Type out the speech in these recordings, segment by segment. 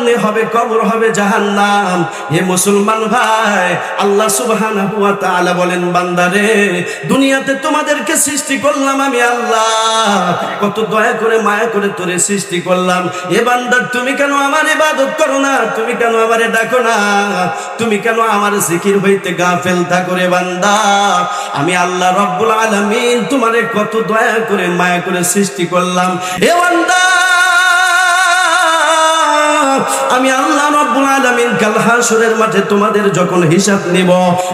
জন্য হবে কবর হবে জাহান্নাম। হে মুসলমান ভাই, আল্লাহ সুবহানাহু বলেন, বান্দারে, দুনিয়াতে তোমাদেরকে সৃষ্টি করলাম আমি আল্লাহ। কত দয়া করে, মায়া করে তোরে সৃষ্টি করলাম। এ বান্দা, তুমি কেন আমার ইবাদত করো না? তুমি কেন আমারে ডাকো না? তুমি কেন আমার জিকির হইতে গাফেল থাকো রে বান্দা? আমি আল্লাহ রব্বুল আলামিন তোমারে কত দয়া করে, মায়া করে সৃষ্টি করলাম। এ বান্দা আমি আল্লাহ রব্বুল আলামিন কাল হাসরের মাঠে তোমাদের যখন হিসাব নিব,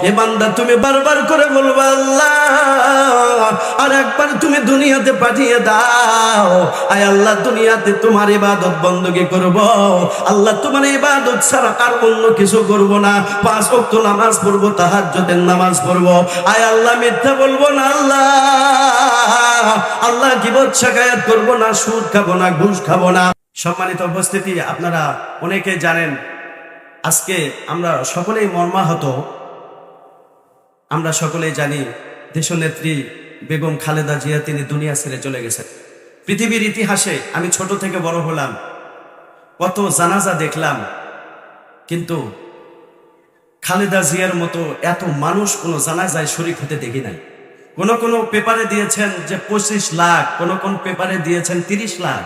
এ বান্দা তুমি বারবার করে বলবা, আল্লাহ, আর একবার তুমি দুনিয়াতে পাঠিয়ে দাও। আয় আল্লাহ, দুনিয়াতে তোমার ইবাদত বন্দী করব। আল্লাহ, তোমার ইবাদত ছাড়া আর অন্য কিছু করব না। পাঁচ ওয়াক্ত নামাজ পড়ব, তাহাজ্জুদের নামাজ পড়ব। আয় আল্লাহ, মিথ্যা বলব না, আল্লাহ। আল্লাহ গিবত শাকায়াত করব না, সুদ খাব না, ঘুষ খাব না। সম্মানিত উপস্থিতি, আপনারা অনেকে জানেন, আজকে আমরা সকলেই মর্মাহত। আমরা সকলেই জানি, দেশনেত্রী বেগম খালেদা জিয়া, তিনি দুনিয়া ছেড়ে চলে গেছেন। পৃথিবীর ইতিহাসে আমি ছোট থেকে বড় হলাম, কত জানাজা দেখলাম, কিন্তু খালেদা জিয়ার মতো এত মানুষ কোনো জানাজায় শরিক হতে দেখি নাই। কোন কোন পেপারে দিয়েছেন যে পঁচিশ লাখ, কোন কোন পেপারে দিয়েছেন তিরিশ লাখ।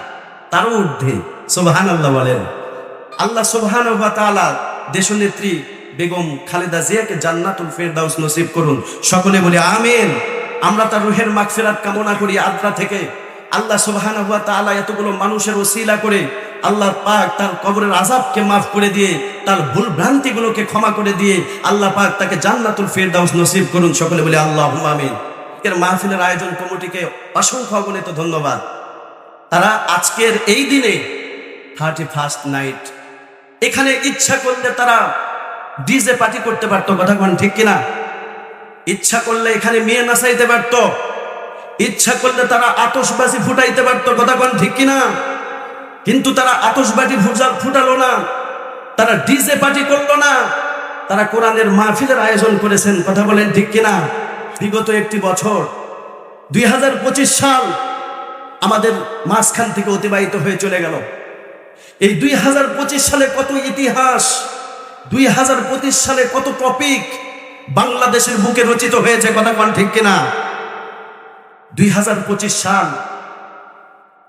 তারও ঊর্ধ্বে। সোবাহান আল্লাহ বলেন আল্লাহ সোবাহান দেশনেত্রী বেগম খালেদা জিয়াকে জান্নাতুল ফেরদাউস নসিব করুন। সকলে বলি, আমিন। আমরা তার রুহের মাগফিরাত কামনা করি, আদ্রা থেকে। আল্লাহ সুবহান হুয়া তাআলা এতগুলো মানুষের ওসিলা করে আল্লাহ পাক তার কবরের আযাবকে মাফ করে দিয়ে, তার ভুল ভ্রান্তিগুলোকে ক্ষমা করে দিয়ে আল্লাহ পাক তাকে জান্নাতুল ফেরদাউস নসিব করুন। সকলে বলে আল্লাহ আমিন। এর মাহফিলের আয়োজন কমিটিকে অসংখ্য অগণিত ধন্যবাদ। তারা আজকের এই দিনে থার্টি ফার্স্ট নাইট এখানে ইচ্ছা করলে তারা ডিজে পার্টি করতে পারতো, কথা কোন ঠিক কিনা? ইচ্ছা করলে এখানে মেয়ে নাচাইতে পারত, ইচ্ছা করলে তারা আতসবাজি ফুটাইতে পারত, কথা কোন ঠিক কিনা? কিন্তু তারা আতসবাজি ফুটা- ফুটালো না, তারা ডিজে পার্টি করল না, তারা কোরআনের মাহফিলের আয়োজন করেছেন, কথা বলেন ঠিক কিনা? বিগত একটি বছর, দুই হাজার পঁচিশ সাল আমাদের মাঝখান থেকে অতিবাহিত হয়ে চলে গেল। এই দুই হাজার পঁচিশ সালে কত ইতিহাস, দুই হাজার পঁচিশ সালে কত টপিক বাংলাদেশের বুকে রচিত হয়েছে, কথা কোন ঠিক কিনা? দুই হাজার পঁচিশ সাল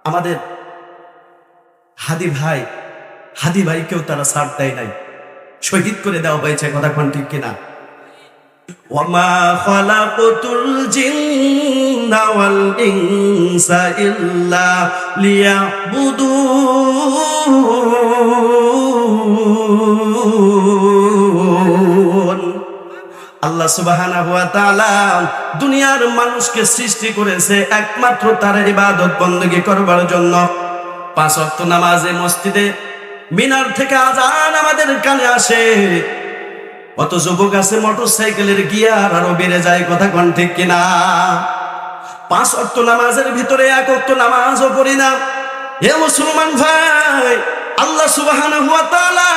আমাদের হাদি ভাই, হাদি ভাইকেও তারা সার দেয় নাই। শহীদ করে দেওয়া হয়েছে, কথা কোন ঠিক কিনা? আল্লাহ সুবাহানা তালা দুনিয়ার মানুষকে সৃষ্টি করেছে একমাত্র তার ইবাদত বন্দী করবার জন্য। পাঁচ অক্ট নামাজে মসজিদে মিনার থেকে আজান আমাদের কানে আসে। কত যুবক আছে মোটর সাইকেলের গিয়ার আরও বেড়ে যায়, কথা কন ঠিক কিনা? পাঁচ অর্থ নামাজের ভিতরে এক অর্থ নামাজও পড়ি না। হে মুসলমান ভাই, আল্লাহ সুবাহানা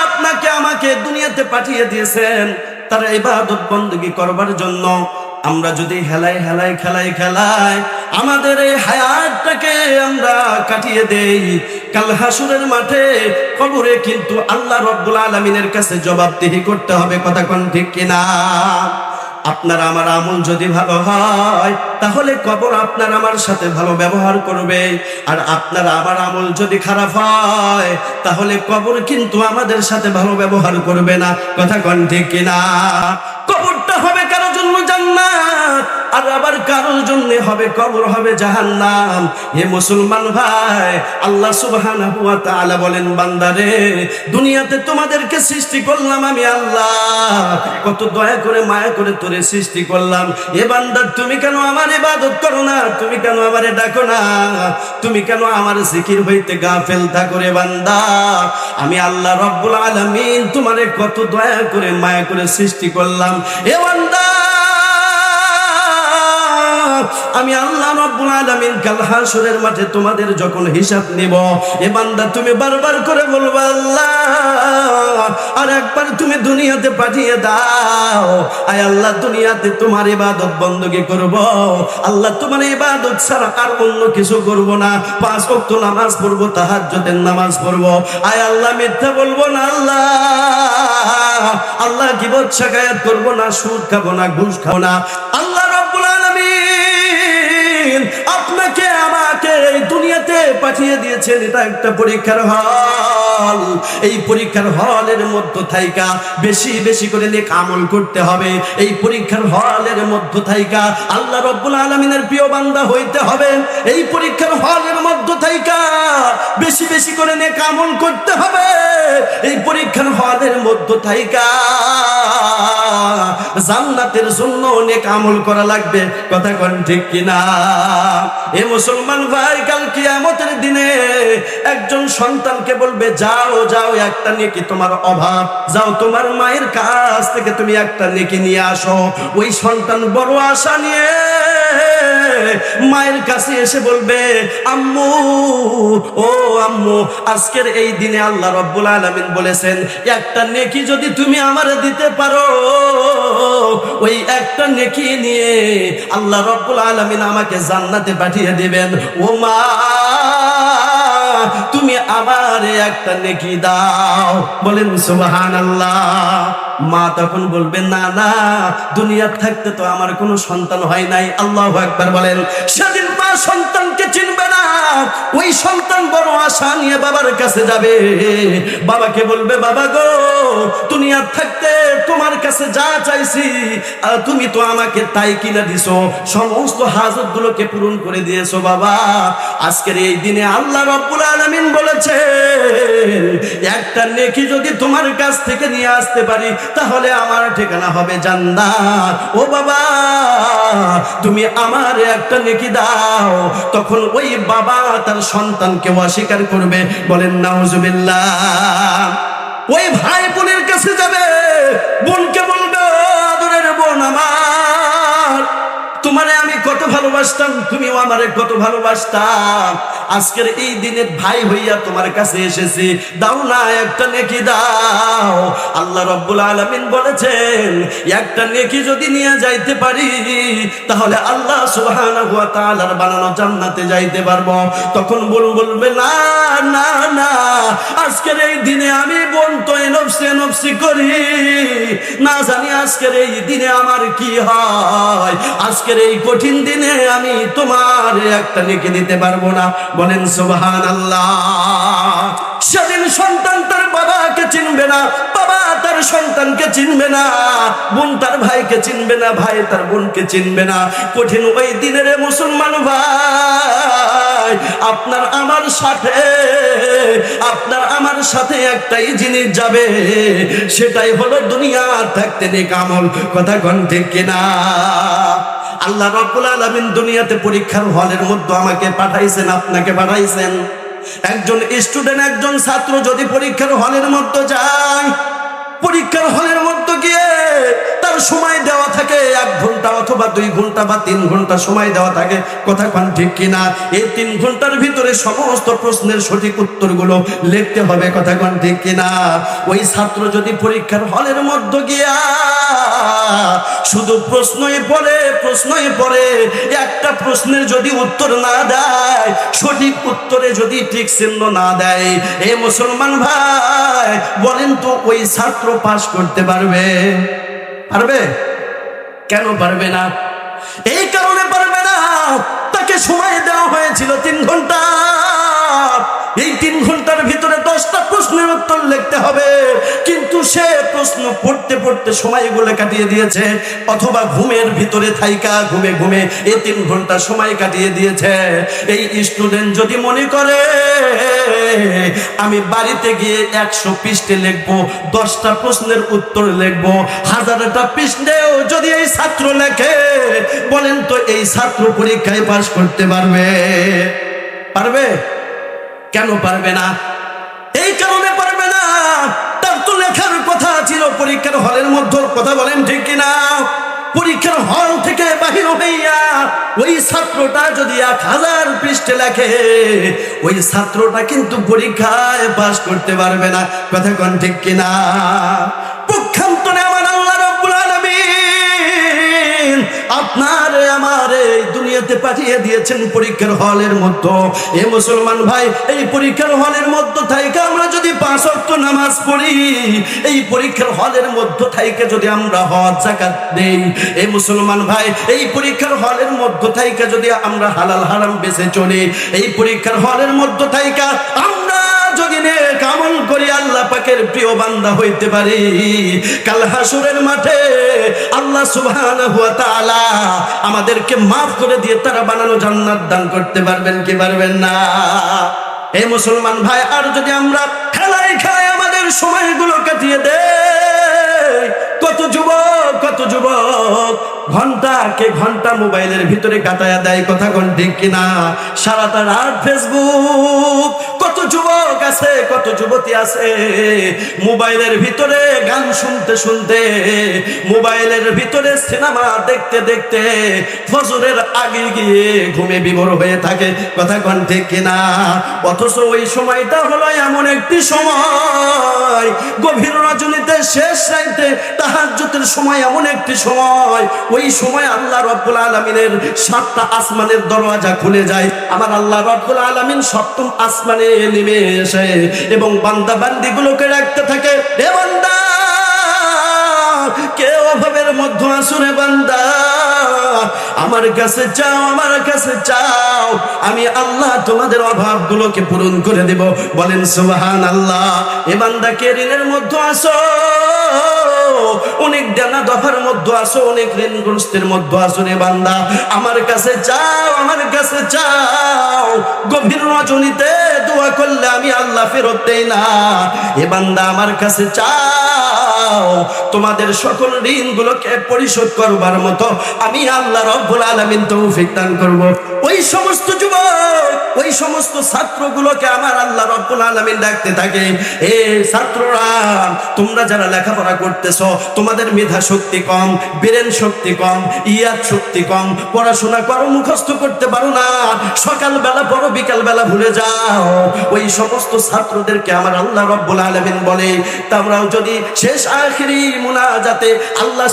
আপনাকে আমাকে দুনিয়াতে পাঠিয়ে দিয়েছেন তারা এবার বন্দী করবার জন্য। আমরা যদি হেলায় হেলায় খেলায় খেলায় আমাদের এই হায়াতটাকে আমরা কাটিয়ে দেই। কাল হাসুরের মাঠে কবরে কিন্তু আল্লাহ রব্বুল আলমিনের কাছে জবাবদিহি করতে হবে, কথা কোন ঠিক কিনা? আপনার আমার আমল যদি ভালো হয়, তাহলে কবর আপনার আমার সাথে ভালো ব্যবহার করবে। আর আপনার আমার আমল যদি খারাপ হয়, তাহলে কবর কিন্তু আমাদের সাথে ভালো ব্যবহার করবে না, কথা কোন ঠিক কিনা? কবরটা হবে কারোর জন্য জান্নাত। আর আবার কারোর জন্য হবে কবর, হবে জাহান্নাম। হে মুসলমান ভাই, আল্লাহ সুবহানাহু বলেন, বান্দারে, দুনিয়াতে তোমাদেরকে সৃষ্টি করলাম আমি আল্লাহ। কত দয়া করে, মায়া করে তোরে সৃষ্টি করলাম। এ বান্দা, তুমি কেন আমার ইবাদত করো না? তুমি কেন আমারে ডাকো না? তুমি কেন আমার জিকির হইতে গাফেল থাকো রে বান্দা? আমি আল্লাহ রব্বুল আলামিন তোমারে কত দয়া করে, মায়া করে সৃষ্টি করলাম। এ বান্দা আমি আল্লাহ রব্বুল আলামিন কাল হাসরের মাঠে তোমাদের যখন হিসাব নিব, এ বান্দা তুমি বারবার করে বলবা, আল্লাহ, আর একবার তুমি দুনিয়াতে পাঠিয়ে দাও। আয় আল্লাহ, দুনিয়াতে তোমার ইবাদত বন্দী করব। আল্লাহ, তোমার ইবাদত ছাড়া আর অন্য কিছু করব না। পাঁচ ওয়াক্ত নামাজ পড়ব, তাহাজ্জুদের নামাজ পড়ব। আয় আল্লাহ, মিথ্যা বলব না, আল্লাহ। আল্লাহ কি বচ্ছাকায়াত করব না, সুদ খাব না, ঘুষ খাব না। আল্লাহ পাঠিয়ে দিয়েছেন এটা একটা পরীক্ষার হল এই পরীক্ষার হলের মধ্য থাইকা বেশি বেশি করে নেক আমল করতে হবে। এই পরীক্ষার হলের মধ্য থাইকা আল্লাহ রব্বুল আলমিনের প্রিয় বান্দা হইতে হবে। এই পরীক্ষার হলের মধ্য থাইকা বেশি বেশি করে নেক আমল করতে হবে। এই পরীক্ষার হলের মধ্য থাইকা জান্নাতের জন্য অনেক আমল করা লাগবে। কথা কোন ঠিক কিনা? এ মুসলমান ভাই, কাল কিয়ামতের দিনে একজন সন্তানকে বলবে যাও যাও, একটা নেকি তোমার অভাব। যাও, তোমার মায়ের কাছ থেকে তুমি একটা নেকি নিয়ে আসো। ওই সন্তান বড় আশা নিয়ে মায়ের কাছে এসে বলবে, আম্মু, ও আম্মু, আজকের এই দিনে আল্লাহ রব্বুল আলামিন বলেছেন, একটা নেকি যদি তুমি আমার দিতে পারো, ওই একটা নেকি নিয়ে আল্লাহ রব্বুল আলামিন আমাকে জান্নাতে পাঠিয়ে দিবেন। ও মা আমার একটা নেকি দাও। বলেন সুবাহান আল্লাহ মা তখন বলবে, না না, দুনিয়ার থাকতে তো আমার কোনো সন্তান হয় নাই। আল্লাহ একবার বলেন, সেদিন মা সন্তানকে চিনবে ওই সন্তান বড় আশা নিয়ে বাবার কাছে যাবে। বাবাকে বলবে, বাবা গো দুনিয়ার থাকতে তোমার কাছে যা চাইছি, আর তুমি তো আমাকে তাই কিনা দিছো। সমস্ত হাজত গুলোকে পূরণ করে দিয়েছ বাবা। আজকের এই দিনে আল্লাহ রব্বুল আলামিন বলেছে একটা নেকি যদি তোমার কাছ থেকে নিয়ে আসতে পারি, তাহলে আমার ঠিকানা হবে জান্নাত। ও বাবা, তুমি আমার একটা নেকি দাও। তখন ওই বাবা তার সন্তানকে অস্বীকার করবে, বলেন, নাউজুবিল্লাহ, ওই ভাই বোনের কাছে যাবে, বোনকে বলবে, আদরের বোন আমার। ভালোবাসতাম, তুমিও আমারে কত ভালোবাসতাম আজকের এই দিনে ভাই হইয়া তোমার কাছে এসেছি। দাও না একটা নেকি দাও। আল্লাহ রব্বুল আলামিন বলেছেন, একটা নেকি যদি নিয়ে যাইতে পারি, তাহলে আল্লাহ সুবহানাহু ওয়া তাআলার বানানো জান্নাতে যাইতে পারব। তখন বোন বলবে, না না না, আজকের এই দিনে আমি বোন তো নফসে নফসি করি। না জানি আজকের এই দিনে আমার কি হয়। আজকের এই কঠিন দিনে আমি তোমার একটা নেকি দিতে পারব না। বলেন সুবহান আল্লাহ সেদিন সন্তান তার বাবাকে চিনবে না, বাবা তার সন্তানকে চিনবে না, বোন তার ভাইকে চিনবে না, ভাই তার বোনকে চিনবে না। কঠিন ওই দিনের মুসলমান ভাই, আপনার আমার সাথে, আপনার আমার সাথে একটাই জিনিস যাবে, সেটাই হলো দুনিয়া থাকতে নেই কামল কথা কন কিনা? আল্লাহ রব্বুল আলামিন দুনিয়াতে পরীক্ষার হলের মধ্যে আমাকে পাঠাইছেন, আপনাকে পাঠাইছেন। একজন স্টুডেন্ট একজন ছাত্র যদি পরীক্ষার হলের মধ্যে যায়, পরীক্ষার হলের মধ্যে গিয়ে তার সময় দেওয়া থাকে, এক ঘণ্টা অথবা দুই ঘণ্টা বা তিন ঘণ্টা সময় দেওয়া থাকে, কথা কান ঠিক কিনা? এই তিন ঘণ্টার ভিতরে সমস্ত প্রশ্নের সঠিক উত্তরগুলো লিখতে হবে, কথা কান ঠিক কিনা? ওই ছাত্র যদি পরীক্ষার হলের মধ্যে গিয়া শুধু প্রশ্নই পড়ে প্রশ্নই পড়ে। একটা প্রশ্নের যদি উত্তর না দেয়, সঠিক উত্তরে যদি ঠিক চিহ্ন না দেয়, এ মুসলমান ভাই, বলেন তো ওই ছাত্র পাশ করতে পারবে? পারবে? কেন পারবে না? এই কারণে পারবে না। তাকে সময় দেওয়া হয়েছিল তিন ঘণ্টা। এই তিন ঘণ্টার ভিতরে দশটা প্রশ্নের উত্তর লিখতে হবে। কিন্তু সে প্রশ্ন পড়তে পড়তে সময়গুলো কাটিয়ে দিয়েছে, অথবা ঘুমের ভিতরে থাইকা, ঘুমে ঘুমে এই তিন ঘণ্টা সময় কাটিয়ে দিয়েছে। এই স্টুডেন্ট যদি মনে করে, আমি বাড়িতে গিয়ে একশো পৃষ্ঠে লিখব, দশটা প্রশ্নের উত্তর লিখব, হাজারটা পৃষ্ঠেও যদি এই ছাত্র লেখে, বলেন তো এই ছাত্র পরীক্ষায় পাশ করতে পারবে? পারবে? কেন পারবে না? এই কারণে পারবে না। তার তো লেখার কথা ছিল, পরীক্ষার হলের মধ্যে কথা বলেন ঠিক কিনা? পরীক্ষার হল থেকে বাহির হইয়া ওই ছাত্রটা যদি এক হাজার পৃষ্ঠে লেখে, ওই ছাত্রটা কিন্তু পরীক্ষায় পাশ করতে পারবে না। কথা কোন ঠিক কিনা? পক্ষান্তরে আমার আল্লাহ রব্বুল আলামিন আপনার, আমার এই দুনিয়াতে পাঠিয়ে দিয়েছেন পরীক্ষার হলের মধ্যে। এ মুসলমান ভাই, এই পরীক্ষার হলের মধ্য থাইকে আমরা যদি পাঁচ অক্ট নামাজ পড়ি, এই পরীক্ষার হলের মধ্যে থাইকে যদি আমরা হজ, জাকাত দেই। এ মুসলমান ভাই, এই পরীক্ষার হলের মধ্যে থাইকে যদি আমরা হালাল হারাম বেঁচে চলি, এই পরীক্ষার হলের মধ্যে থাইকা যদি করি আল্লাহ পাকের প্রিয় বান্দা হইতে পারি। কাল হাসুরের মাঠে আল্লাহ সুবহানাহু ওয়া তাআলা আমাদেরকে মাফ করে দিয়ে তারা বানানো জান্নাত দান করতে পারবেন কি পারবেন না? এই মুসলমান ভাই, আর যদি আমরা খেলায় খেলায় আমাদের সময়গুলো কাটিয়ে দেই, কত যুবক কত যুবক ঘণ্টা কে ঘণ্টা মোবাইলের ভিতরে কাটায়া দেয় কথা কোন ঠিক কিনা? সারাটা রাত ফেসবুক, কত যুবক আছে, কত যুবতী আছে। মোবাইলের ভিতরে গান শুনতে শুনতে, মোবাইলের ভিতরে সিনেমা দেখতে দেখতে ফজরের আগে গিয়ে ঘুমে বিভোর হয়ে থাকে, কথা কোন ঠিক কিনা? অথচ ওই সময়টা হলো এমন একটি সময়। গভীর রজনীতে শেষ রাইতে তাহাজ্জুদের সময় এমন একটি সময়। ওই সময় আল্লাহ রব্বুল আলমিনের সাতটা আসমানের দরওয়াজা খুলে যায়। আমার আল্লাহ রব্বুল আলমিন সপ্তম আসমানে নেমে এসে এবং বান্দা বান্দিগুলোকে রাখতে থাকে কেউ কে অভাবের মধ্য আসুরে বান্দা? আমার কাছে চাও, আমার কাছে চাও। আমি আল্লাহ তোমাদের অভাবগুলোকে পূরণ করে দেব। বলেন সুবহান আল্লাহ এ বান্দা কে ঋণের মধ্যে আসো অনেক ডানা দফার মধ্যে আসো অনেক ঋণগ্রস্তের মধ্যে আসো রে বান্দা। আমার কাছে চাও, আমার কাছে চাও। গভীর রজনীতে দোয়া করলে আমি আল্লাহ ফেরত দেই না। এ বান্দা আমার কাছে চাও। তোমাদের সকল ঋণগুলোকে পরিশোধ করবার মতো আমি আল্লাহ রব্বুল আলামিন তৌফিক দান করব। ওই সমস্ত যুবক ওই সমস্ত ছাত্রগুলোকে আমার আল্লাহ রব্বুল আলামিন ডাকতে থাকে, এ ছাত্ররা, তোমরা যারা লেখাপড়া করতেছো, তোমাদের মেধা শক্তি কম, ব্রেন শক্তি কম, ইয়াদ শক্তি কম, পড়াশোনা করো, মুখস্থ করতে পারো না, সকালবেলা পড়ো, বিকালবেলা ভুলে যাও। ওই সমস্ত ছাত্রদেরকে আমার আল্লাহ রব্বুল আলামিন বলে, তোমরাও যদি শেষ আখিরি মুনাজাতে আল্লাহ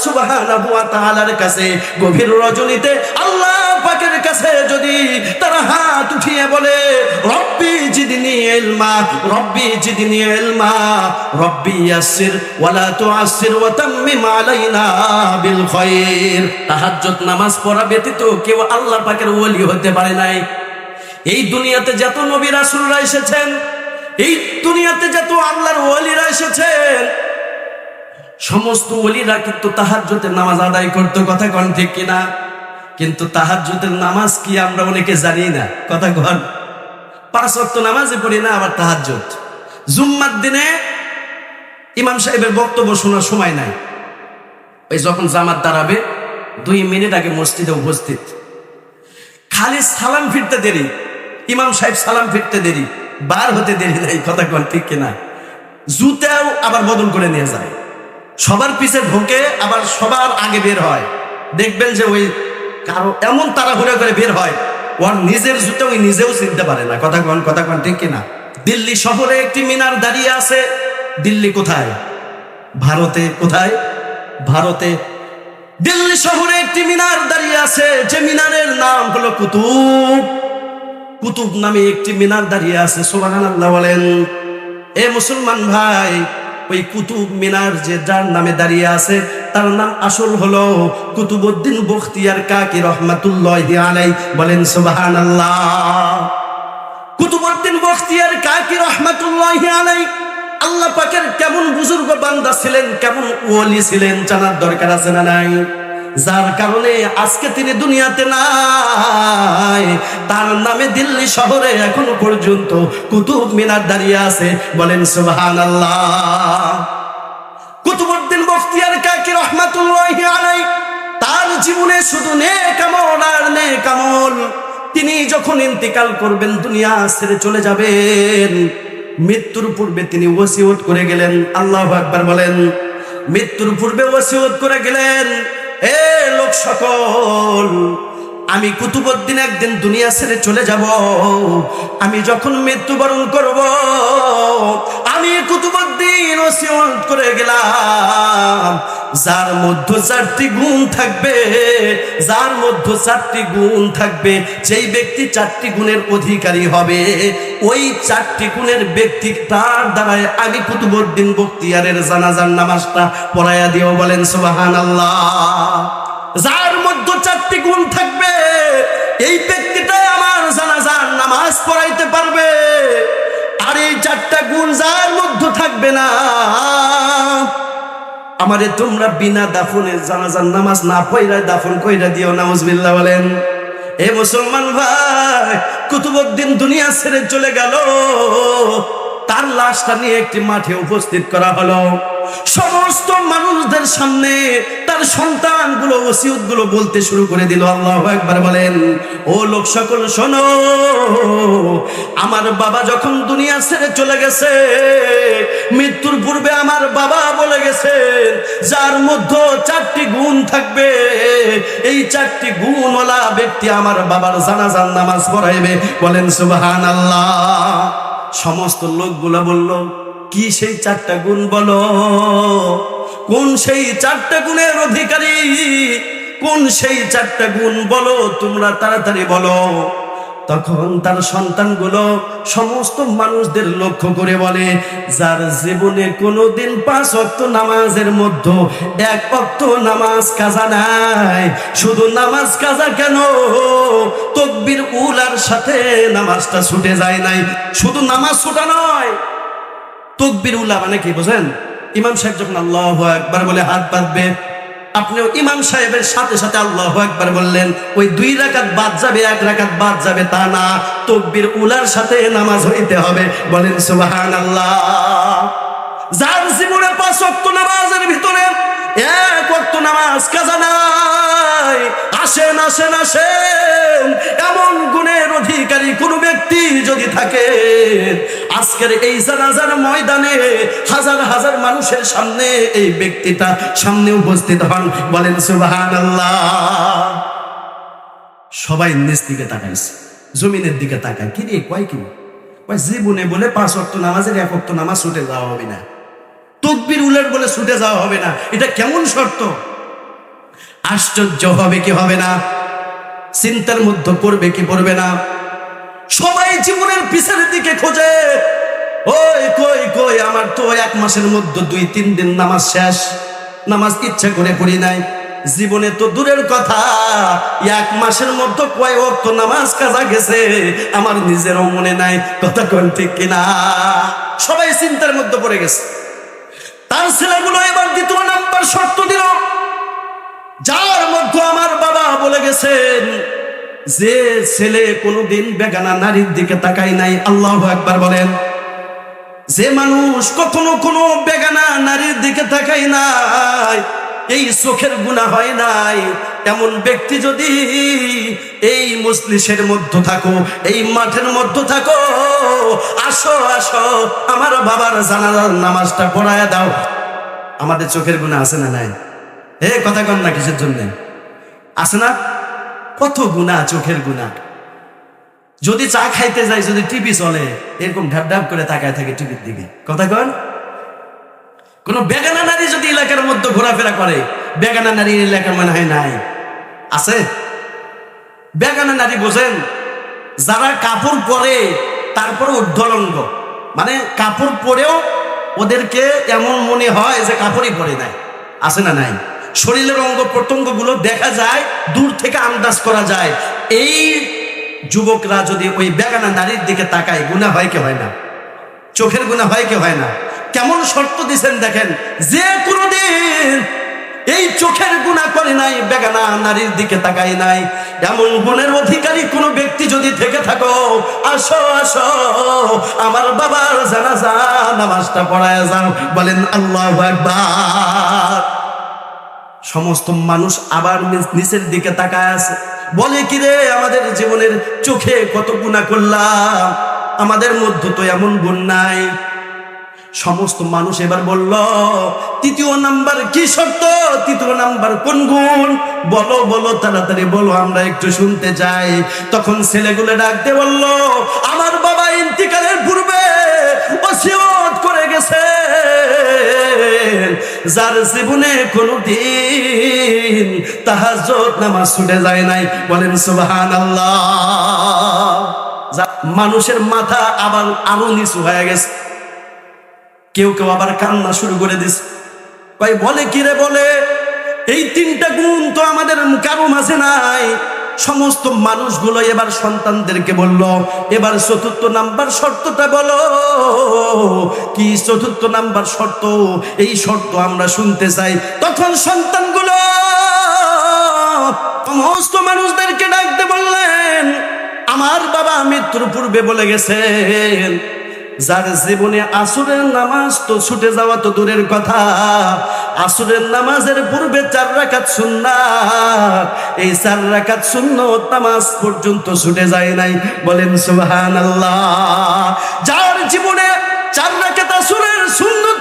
তাআলার কাছে গভীর রজনীতে আল্লাহ পাকের কাছে যদি তারা হাত উঠিয়ে বলে, রব্বি জিদনি ইলমা, রব্বি জিদনি ইলমা, রব্বি ইয়াসসির, ওয়ালা তুআসসির ওয়া তাম্মিম আলাইনা বিল খায়র তাহাজ্জুদ নামাজ পড়া ব্যতীত কেউ আল্লাহ পাকের ওলি হতে পারে নাই। এই দুনিয়াতে যত নবী রাসূলরা এসেছেন, এই দুনিয়াতে যত আল্লাহর ওলিরা এসেছেন, সমস্ত ওলিরা কিন্তু তাহাজ্জুদের নামাজ আদায় করতে কথা কন ঠিক কিনা? কিন্তু তাহাজ্জুদের নামাজ কি আমরা অনেকে জানি না। কথা কন। পাঁচ ওয়াক্ত নামাজে পড়ি না আবার তাহাজ্জুদ। জুম্মার দিনে ইমাম সাহেবের বক্তব্য শোনার সময় নাই। ওই যখন জামাত দাঁড়াবে, দুই মিনিট আগে মসজিদে উপস্থিত। খালি সালাম ফিরতে দেরি। ইমাম সাহেব সালাম ফিরতে দেরি। বার হতে দেরি নাই, কথা কন ঠিক কিনা। জুতেও আবার বদল করে নিয়ে যায়। সবার পিছে ঢোকে, আবার সবার আগে বের হয়। দেখবেন যে ওই কারও এমন তারা তাড়াহুড়া করে বের হয় ওর নিজের জুতো ওই নিজেও চিনতে পারে না। কথা কন কথা কন, ঠিক কিনা? দিল্লি শহরে একটি মিনার দাঁড়িয়ে আছে। দিল্লি কোথায়? ভারতে কোথায়? ভারতে। দিল্লি শহরে একটি মিনার দাঁড়িয়ে আছে। যে মিনারের নাম হলো কুতুব। কুতুব নামে একটি মিনার দাঁড়িয়ে আছে আল্লাহ বলেন। এ মুসলমান ভাই, ওই কুতুব মিনার যে যার নামে দাঁড়িয়ে আছে তার নাম আসল হলো কুতুবুদ্দিন বখতিয়ার কাকি রহমাতুল্লাহ আলাই। বলেন সুবাহান কুতুবুদ্দিন বখতিয়ার কাকি রহমাতুল্লাহ আলাই। আল্লাহ পাকের কেমন বুজুর্গ বান্দা ছিলেন, কেমন ওলি ছিলেন জানার দরকার আছে না নাই? যার কারণে আজকে তিনি দুনিয়াতে নাই। তার নামে দিল্লি শহরে এখনও পর্যন্ত কুতুব মিনার দাঁড়িয়ে আছে। বলেন সুবহান আল্লাহ কুতুবুদ্দিন বখতিয়ার কাকি রহমাতুল্লাহ আলাই তার জীবনে শুধু নেক আমল আর নেক আমল। তিনি যখন ইন্তিকাল করবেন, দুনিয়া ছেড়ে চলে যাবেন। মৃত্যুর পূর্বে তিনি ওসিয়ত করে গেলেন। আল্লাহ আকবার বলেন, মৃত্যুর পূর্বে ওসিয়ত করে গেলেন। এ লোক সকল, আমি কুতুবুদ্দিন একদিন দুনিয়া ছেড়ে চলে যাব। আমি যখন মৃত্যুবরণ করব আমি কুতুবুদ্দিন ওসিয়ত করে গেলাম। যার মধ্যে চারটি গুণ থাকবে, যার মধ্যে চারটি গুণ থাকবে, যেই ব্যক্তি চারটি গুণের অধিকারী হবে, ওই চারটি গুণের ব্যক্তি তার দ্বারায় আমি কুতুবুদ্দিন বক্তিয়ারের জানাজার নামাজটা পড়াইয়া দিও, বলেন সুবাহান আল্লাহ যার মধ্যে চারটি গুণ থাকবে, এই ব্যক্তিটাই আমার জানাজার নামাজ আর চারটা গুণ যার মধ্যে থাকবে না। আমারে তোমরা বিনা দাফনে জানাজার নামাজ না পয়রা দাফন কইরা দিও, নাউজবিল্লাহ বলেন। এ মুসলমান ভাই কুতুবুদ্দিন দুনিয়া ছেড়ে চলে গেল। তার লাশটা নিয়ে একটি মাঠে উপস্থিত করা হলো। সমস্ত মানুষদের সামনে তার সন্তানগুলো ওসিয়তগুলো বলতে শুরু করে দিল, আল্লাহ একবার বলেন, ও লোক সকল শোনো, আমার বাবা যখন দুনিয়া ছেড়ে চলে গেছে, মৃত্যুর পূর্বে আমার বাবা বলে গেছেন, যার মধ্যে চারটি গুণ থাকবে, এই চারটি গুণওয়ালা ব্যক্তি আমার বাবার জানাজান নামাজ পড়াইবে। বলেন সুবাহান আল্লাহ সমস্ত লোকগুলা বলল কি সেই চারটা গুণ বলো? কোন সেই চারটা গুণের অধিকারী? কোন সেই চারটা গুণ বলো তোমরা তাড়াতাড়ি বলো। তখন তার সন্তানগুলো সমস্ত মানুষদের লক্ষ্য করে বলে, যার জীবনে কোনোদিন পাঁচ অক্ত নামাজের মধ্যে এক অক্ত নামাজ কাজা নাই, শুধু নামাজ কাজা কেন? তকবির উলার সাথে নামাজটা ছুটে যায় নাই, শুধু নামাজ ছুটা নয় তকবির উল্লাহ মানে কি বোঝেন ইমাম সাহেব যখন আল্লাহ একবার বলে হাত বাঁধবে আপনিও ইমাম সাহেবের সাথে সাথে আল্লাহ একবার বললেন, ওই দুই রাকাত বাদ যাবে, এক রাকাত বাদ যাবে, তা না। তকবির উলার সাথে নামাজ হইতে হবে। বলেন সুবাহান আল্লাহ যার জীবনে পাঁচ অক্ত নামাজের ভিতরে এক অক্ত নামাজ কাজা নাই। আসেন আসেন আসেন এমন গুণের অধিকারী কোন ব্যক্তি যদি থাকে, আজকের এই জানাজার ময়দানে হাজার হাজার মানুষের সামনে এই ব্যক্তিটা সামনে উপস্থিত হন। বলেন সুবাহান সবাই নিচ দিকে তাকাইছে জমিনের দিকে তাকায়। কি রে কয় কি জীবনে বলে পাঁচ অক্ত নামাজের এক অক্ত নামাজ ছুটে যাওয়া হবে না। উলের বলে ছুটে যাওয়া হবে না। এটা কেমন শর্ত? আশ্চর্য হবে কি হবে না? চিন্তার মধ্যে পড়বে কি পড়বে না? সবাই জীবনের পিছনের দিকে খোঁজে। ওই কই কই, আমার তো এক মাসের মধ্যে দুই, তিন দিন নামাজ শেষ। নামাজ ইচ্ছা করে পড়ি নাই। জীবনে তো দূরের কথা। এক মাসের মধ্যে কয় অক্ত নামাজ কাজা গেছে। আমার নিজেরও মনে নাই। কথা কোন ঠিক কিনা? সবাই চিন্তার মধ্যে পড়ে গেছে। তার ছেলেগুলো এবার দ্বিতীয় নাম্বার শর্ত দিল। যার মধ্যে আমার বাবা বলে গেছেন, যে ছেলে কোনোদিন বেগানা নারীর দিকে তাকাই নাই। আল্লাহ একবার বলেন। যে মানুষ কখনো কোনো বেগানা নারীর দিকে তাকাই নাই এই চোখের গুণা হয় নাই। এমন ব্যক্তি যদি এই মজলিসের মধ্যে থাকো, এই মাঠের মধ্যে থাকো, আসো আসো, আমার বাবার জানাজার নামাজটা পড়ায় দাও। আমাদের চোখের গুণা আছে না নাই? হে কথা কন না কিসের জন্য? আছে না? কত গুণা চোখের গুণা। যদি চা খাইতে যাই, যদি টিভি চলে, এরকম ঢাপ ঢাপ করে তাকায় থাকে টিভির দিকে। কথা কন? কোন বেগানা নারী যদি এলাকার মধ্যে ঘোরাফেরা করে, বেগানা নারী এলাকার মনে হয় নাই। আছে? বেগানা নারী বোঝেন, যারা কাপড় পরে তারপরে উদ্ধলঙ্গ মানে কাপড় পরেও ওদেরকে এমন মনে হয় যে কাপড়ই পরে নাই। আছে না নাই? শরীরের অঙ্গ প্রত্যঙ্গগুলো দেখা যায়, দূর থেকে আন্দাজ করা যায়। এই যুবকরা যদি ওই বেগানা নারীর দিকে তাকায় গুণা হয় কি হয় না? চোখের গুণা হয় কি হয় না? কেমন শর্ত দিছেন দেখেন, যে কোনোদিন এই চোখের গুণা করে নাই, বেগানা নারীর দিকে তাকাই নাই, এমন গুণের অধিকারী কোনো ব্যক্তি যদি থেকে থাকো, আসো আসো, আমার বাবার জানাজা, নামাজটা পড়ায় যাও, বলেন আল্লাহ একবার সমস্ত মানুষ আবার নিচ- নিচের দিকে তাকায় আছে। বলে কি রে, আমাদের জীবনের চোখে কত গুণা করলাম, আমাদের মধ্যে তো এমন গুণ নাই। সমস্ত মানুষ এবার বলল, তৃতীয় নাম্বার কি শর্ত? তৃতীয় নাম্বার কোন গুণ? বলো বলো, তাড়াতাড়ি বলো, আমরা একটু শুনতে চাই। তখন ছেলেগুলো ডাকতে বলল, আমার বাবা ইন্তিকালের পূর্বে করে গেছে যার জীবনে কোনদিন তাহাজ্জুদ নামাজ ছুটে যায় নাই। বলেন, সুবহানাল্লাহ। মানুষের মাথা আবার আরও নিচু হয়ে গেছে। কেউ কেউ আবার কান্না শুরু করে দিছে ভাই বলে কি রে বলে? এই তিনটা গুণ তো আমাদের কারও মাঝে নাই। সমস্ত মানুষগুলো এবার সন্তানদেরকে বলল, এবার চতুর্থ নাম্বার শর্তটা বলো। কি চতুর্থ নাম্বার শর্ত? এই শর্ত আমরা শুনতে চাই। তখন সন্তানগুলো সমস্ত মানুষদেরকে ডাকতে বললেন, আমার বাবা মৃত্যুর পূর্বে বলে গেছেন। যার জীবনে আসুরের নামাজ তো ছুটে যাওয়া তো দূরের কথা। আসুরের নামাজের পূর্বে চার রাখাত সুন্নাত। এই চার রাকাত সুন্নত নামাজ পর্যন্ত ছুটে যায় নাই। বলেন, সুবহানাল্লাহ। যার জীবনে চার রাকাত আসুরের সুন্নত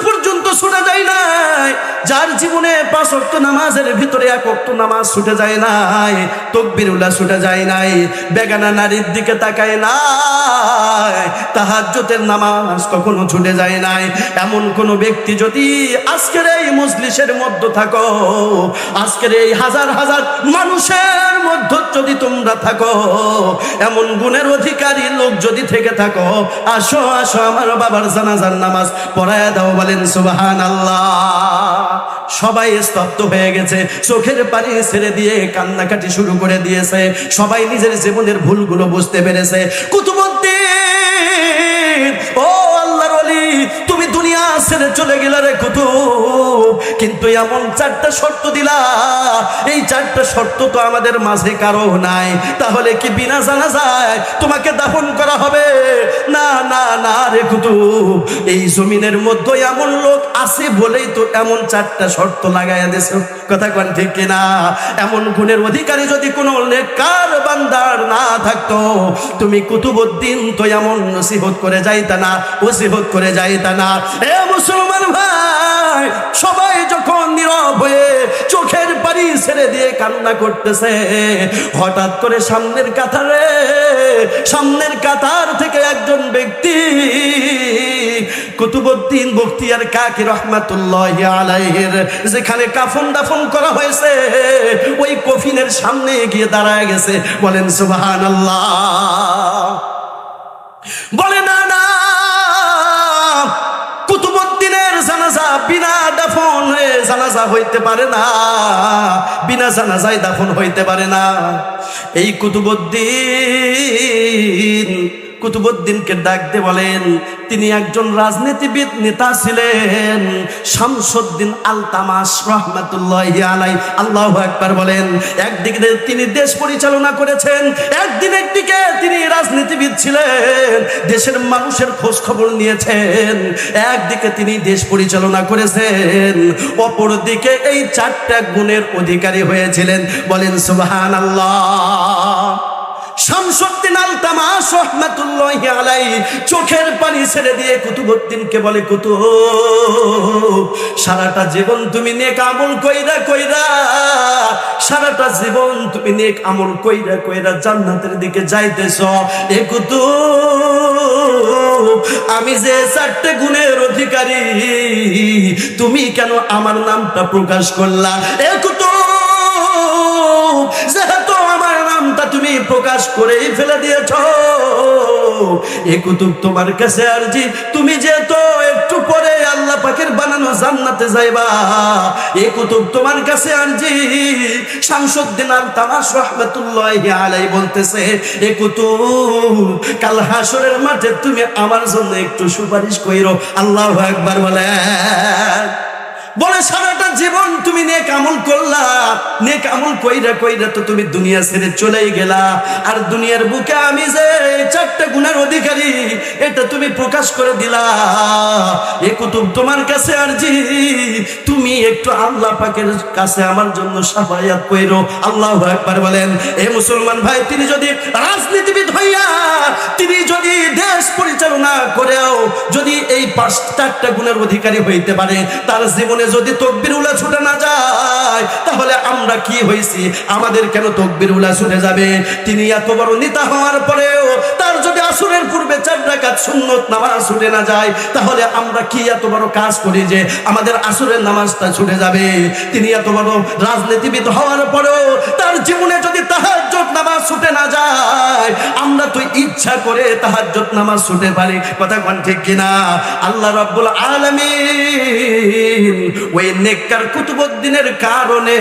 ছুটে যায় নাই। যার জীবনে পাঁচ ওয়াক্ত নামাজের ভিতরে এক ওয়াক্ত নামাজ ছুটে যায় নাই, তকবিরুল্লাহ ছুটে যায় নাই, বেগানা নারীর দিকে তাকায় নাই তাহাজ্জতের নামাজ কখনো ছুটে যায় নাই। এমন কোন ব্যক্তি যদি আজকের এই মধ্যে থাকো, আজকের এই হাজার হাজার মানুষের মধ্যে যদি তোমরা থাকো, এমন গুণের অধিকারী লোক যদি থেকে থাকো, আসো আসো আমার বাবার জানাজার নামাজ পড়ায় দাও বলেন সবাই স্তব্ধ হয়ে গেছে, চোখের পানি ছেড়ে দিয়ে কান্নাকাটি শুরু করে দিয়েছে। সবাই নিজের জীবনের ভুলগুলো বুঝতে পেরেছে। কুতুবুদ্দিন, ও আল্লাহর তুমি দুনিয়া ছেড়ে চলে গেলে রে কুতুব। কিন্তু এমন চারটা শর্ত দিলা। এই চারটা শর্ত তো আমাদের মাঝে কারও নাই। তাহলে কি বিনা জানা যায় তোমাকে দাফন করা হবে? না না না রে কুতুব। এই জমিনের মধ্যে এমন লোক আছে বলেই তো এমন চারটা শর্ত লাগাইয়া দিছ কথা কন ঠিক কিনা? এমন গুণের অধিকারী যদি কোনো নেকার বান্দার না থাকতো, তুমি কুতুবুদ্দিন তো এমন নসিহত করে যাইতা না, ওসিহত করে যাইতা না। এ মুসলমান ভাই, সবাই যখন নীরব হয়ে চোখের পানি ছেড়ে দিয়ে কান্না করতেছে, হঠাৎ করে সামনের কাতারে, সামনের কাতার থেকে একজন ব্যক্তি কুতুবুদ্দিন বখতিয়ার কাকি রহমাতুল্লাহ আলাইহির, যেখানে কাফন দাফন করা হয়েছে, ওই কফিনের সামনে গিয়ে দাঁড়ায় গেছে, বলেন সুবহানাল্লাহ। বলে, না না। দাফন হয়ে জানাজা হইতে পারে না। বিনা জানাজায় দাফন হইতে পারে না। এই কুতুবুদ্দিন কুতুবুদ্দিনকে ডাকতে বলেন, তিনি একজন রাজনীতিবিদ নেতা ছিলেন। শামসুদ্দিন আল তামাস রহমাতুল্লাহ আলাই আল্লাহ একবার বলেন, একদিকে তিনি দেশ পরিচালনা করেছেন, একদিন একদিকে তিনি রাজনীতিবিদ ছিলেন, দেশের মানুষের খোঁজ খবর নিয়েছেন, একদিকে তিনি দেশ পরিচালনা করেছেন অপর দিকে এই চারটা গুণের অধিকারী হয়েছিলেন। বলেন সুবহান আল্লাহ শামসুদ্দিন আল তামাস রহমাতুল্লাহি আলাই চোখের পানি ছেড়ে দিয়ে কুতুবুদ্দিনকে বলে, কুতুব, সারাটা জীবন তুমি নেক আমল কইরা কইরা, সারাটা জীবন তুমি নেক আমল কইরা কইরা জান্নাতের দিকে যাইতেছ। এ কুতুব, আমি যে চারটে গুণের অধিকারী, তুমি কেন আমার নামটা প্রকাশ করলা? এ কুতুব, যেহেতু তুমি প্রকাশ করেই ফেলে দিয়েছ। এ কুতুব তোমার কাছে আরজি। তুমি যে তো একটু পরে আল্লাহ পাকের বানানো জান্নাতে যাইবা, এ কুতুব তোমার কাছে আরজি। শামসুদ্দিন আল তামাস রহমাতুল্লাহি আলাই বলতেছে, এ কুতুব, কাল হাসরের মাঠে তুমি আমার জন্য একটু সুপারিশ কইরো। আল্লাহু আকবার বলে বলে, সারাটা জীবন তুমি নেক আমল করলা। নেক আমল কইরা কইরা তো তুমি দুনিয়া ছেড়ে চলেই গেলা। আর দুনিয়ার বুকে আমি যে চারটা গুণের অধিকারী, এটা তুমি প্রকাশ করে দিলা। এ কুতুব তোমার কাছে আরজি। তুমি একটু আল্লাহ পাকের কাছে আমার জন্য সাফায়াত কইরো। আল্লাহ একবার বলেন, এ মুসলমান ভাই, তিনি যদি রাজনীতিবিদ হইয়া, তিনি যদি দেশ পরিচালনা করেও যদি এই পাঁচ চারটা গুণের অধিকারী হইতে পারে, তার জীবনে যদি তকবির উলা ছুটে না যায়, তাহলে আমরা কি হয়েছি আমাদের কেন তকবির উলা ছুটে যাবে? তিনি এত বড় নেতা হওয়ার পরেও তার যদি আসরের পূর্বে চার রাকাত সুন্নত নামাজ ছুটে না যায়। তাহলে আমরা কি এত বড় কাজ করি যে আমাদের আসরের নামাজটা ছুটে যাবে? তিনি এত বড় রাজনীতিবিদ হওয়ার পরেও তার জীবনে যদি তাহাজ্জুদ নামাজ ছুটে না যায়, আমরা তো ইচ্ছা করে তাহাজ্জুদ নামাজ ছুটে পারি। কথা কোন ঠিক কিনা? আল্লাহ রাব্বুল আলামিন ওই নেককার কুতুবউদ্দিনের কারণে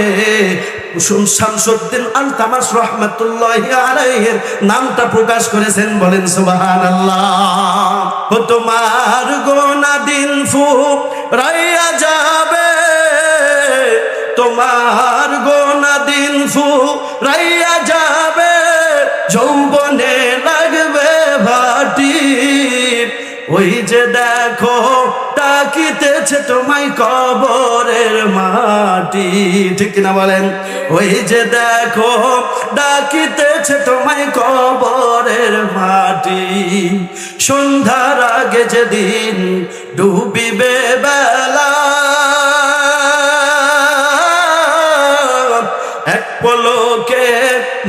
শামসুদ্দিন আল তামাস নামটা প্রকাশ করেছেন, বলেন তোমার গোনা দিন ফু রাইয়া যাবে। তোমার গোনা দিন ফু রাইয়া যাবে। যৌবনে লাগবে ভাটি। ওই যে ডাকিতেছে তোমায় কবরের মাটি। ঠিক না বলেন? ওই যে দেখো, ডাকিতেছে তোমায় কবরের মাটি। সন্ধ্যার আগে যেদিন ডুবিবে বেলা, এক পলকে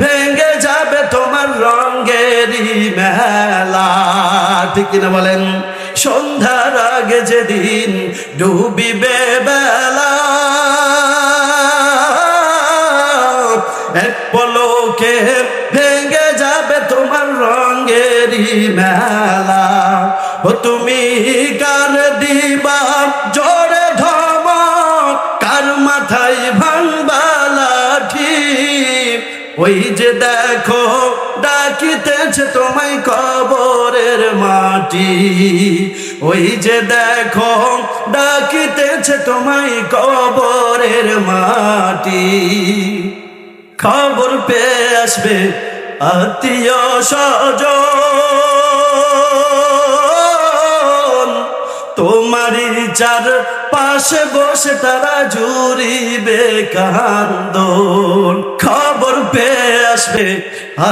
ভেঙে যাবে তোমার রঙ্গেরই মেলা। ঠিক কিনা বলেন? সন্ধ্যার আগে যেদিন ডুবিবে বেলা, এক পলকে ভেঙে যাবে তোমার রঙ্গেরই মেলা। ও তুমি কার দিবা জোরে ধমক, কার মাথায় ভাঙবা লাঠি ওই যে দেখো ডাকিতেছে তোমায় কবরের মাটি। ওই যে দেখো, ডাকিতেছে তোমায় কবরের মাটি। খবর পেয়ে আসবে আত্মীয় স্বজন। তোমারই চার পাশে বসে তারা জুড়িবে কান্দন। খবর পেয়ে আসবে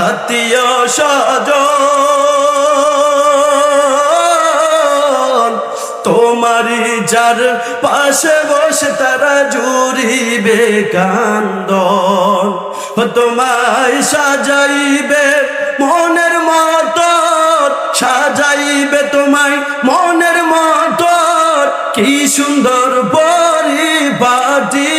আত্মীয় স্বজন। তোমারই যার পাশে বসে তারা জুড়িবে কান্দন। ও তোমায় সাজাইবে মনের মতো সাজাইবে তোমায় মনের মতো কি সুন্দর পরিপাটি